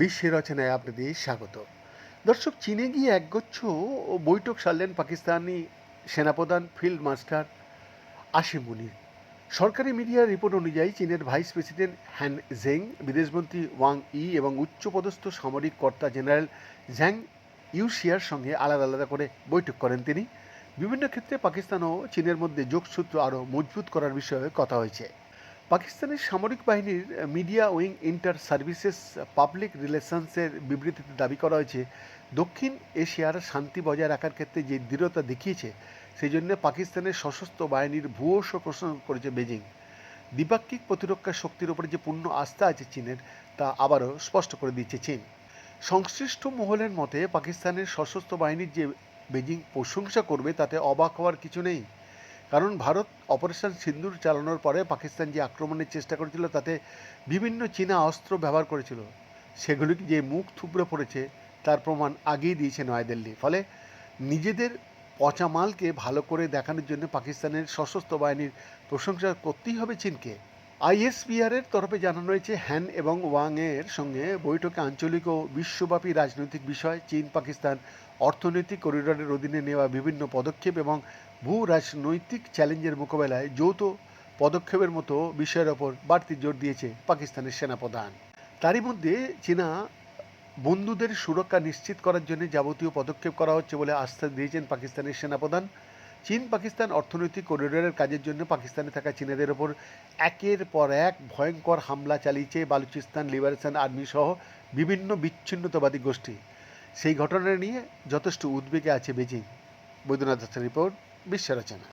বিশ্বের রচনায় আপনাদের স্বাগত। দর্শক, চীনে গিয়ে একগুচ্ছ বৈঠক সারলেন পাকিস্তানি সেনাপ্রধান, ফিল্ড মাস্টার আসিম মুনির। সরকারি মিডিয়ার রিপোর্ট অনুযায়ী চীনের ভাইস প্রেসিডেন্ট হ্যান জেং, বিদেশমন্ত্রী ওয়াং ই এবং উচ্চপদস্থ সামরিক কর্তা জেনারেল জ্যাং ইউশিয়ার সঙ্গে আলাদা আলাদা করে বৈঠক করেন তিনি। বিভিন্ন ক্ষেত্রে পাকিস্তান ও চীনের মধ্যে যোগসূত্র আরও মজবুত করার বিষয়ে কথা হয়েছে। পাকিস্তানের সামরিক বাহিনীর media wing inter services public রিলেশনসের বিবৃতিতে দাবি করা হয়েছে, দক্ষিণ এশিয়ার শান্তি বজায় রাখার ক্ষেত্রে যে দৃঢ়তা দেখিয়েছে, সেই জন্য পাকিস্তানের সশস্ত্র বাহিনীর ভূয়স প্রশংসা করেছে বেজিং। দ্বিপাক্ষিক প্রতিরক্ষা শক্তির উপরে যে পূর্ণ আস্থা আছে চীনের, তা আবারও স্পষ্ট করে দিচ্ছে চীন। সংশ্লিষ্ট মহলের মতে, পাকিস্তানের সশস্ত্র বাহিনীর যে বেজিং প্রশংসা করবে, তাতে অবাক হওয়ার কিছু নেই। কারণ ভারত অপারেশন সিন্দুর চালানোর পরে পাকিস্তান যে আক্রমণের চেষ্টা করেছিল, তাতে বিভিন্ন চীনা অস্ত্র ব্যবহার করেছিল। সেগুলি যে মুখ থুবড়ে পড়েছে, তার প্রমাণ আগেই দিয়েছে নয়াদিল্লি। ফলে নিজেদের পচা মালকে ভালো করে দেখানোর জন্য পাকিস্তানের সশস্ত্র বাহিনীর প্রশংসা করতেই হবে চীনকে। আইএসপিআরের তরফে জানানো হয়েছে, হ্যান এবং ওয়াংয়ের সঙ্গে বৈঠকে আঞ্চলিক ও বিশ্বব্যাপী রাজনৈতিক বিষয়, চীন, পাকিস্তান অর্থনৈতিক করিডোরের অধীনে নেওয়া বিভিন্ন পদক্ষেপ এবং ভূ রাজনৈতিক চ্যালেঞ্জের মোকাবেলায় যৌথ পদক্ষেপের মতো বিষয়ের ওপর বাড়তি জোর দিয়েছে পাকিস্তানের সেনাপ্রধান। তারই মধ্যে চীনা বন্ধুদের সুরক্ষা নিশ্চিত করার জন্য যাবতীয় পদক্ষেপ করা হচ্ছে বলে আস্থা দিয়েছেন পাকিস্তানের সেনাপ্রধান। চীন পাকিস্তান অর্থনৈতিক করিডোরের কাজের জন্য পাকিস্তানে থাকা চীনাদের ওপর একের পর এক ভয়ঙ্কর হামলা চালিয়েছে বালুচিস্তান, লিবারেশন আর্মি সহ বিভিন্ন বিচ্ছিন্নতাবাদী গোষ্ঠী। সেই ঘটনা নিয়ে যথেষ্ট উদ্বেগে আছে বেজিং। বৈদ্যনাথ দাসের রিপোর্ট, বিশ্ব রচনা।